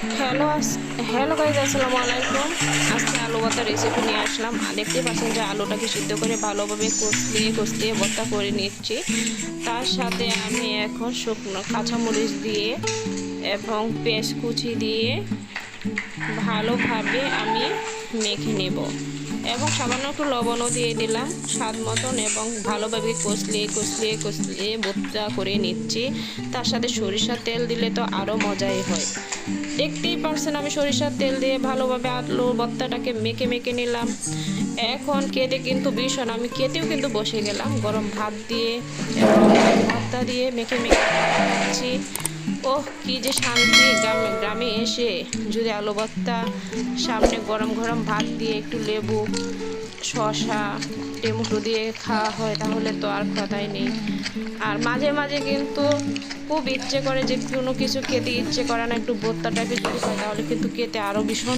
Hello hello guys আসসালামু আলাইকুম। আজকে আলু ভর্তা রেসিপি নিয়ে আসলাম। দেখতে পাচ্ছেন যে আলুটাকে সিদ্ধ করে ভালোভাবে কষলিয়ে কষলিয়ে ভর্তা করে নিচ্ছি। তার সাথে আমি এখন শুকনো কাঁচামরিচ দিয়ে এবং পেঁয়াজ কুচি দিয়ে ভালোভাবে আমি মেখে নেব। এবং সামান্য একটু লবণও দিয়ে দিলাম। স্বাদ মতন এবং ভালোভাবে কষলিয়ে কষলিয়ে কষলিয়ে ভর্তা করে নিচ্ছি। তার সাথে সরিষার তেল দিলে তো আরও মজাই হয়। দেখতেই পারছেন আমি সরিষার তেল দিয়ে ভালোভাবে আলু ভর্তাটাকে মেখে মেখে নিলাম। এখন কেটে কিন্তু ভীষণ, আমি কেটেও কিন্তু বসে গেলাম। গরম ভাত দিয়ে এবং দিয়ে মেখে মেখে খাচ্ছি ওহ, কি যে শান্তি, গ্রামে গ্রামে এসে যদি আলু ভর্তা, সামনে গরম গরম ভাত দিয়ে একটু লেবু শশা টেমুটো দিয়ে খাওয়া হয়, তাহলে তো আর কথাই নেই। আর মাঝে মাঝে কিন্তু খুব ইচ্ছে করে যে কোনো কিছু খেতে ইচ্ছে করে না, একটু ভর্তা টাইপের যদি হয় তাহলে কিন্তু খেতে আরও ভীষণ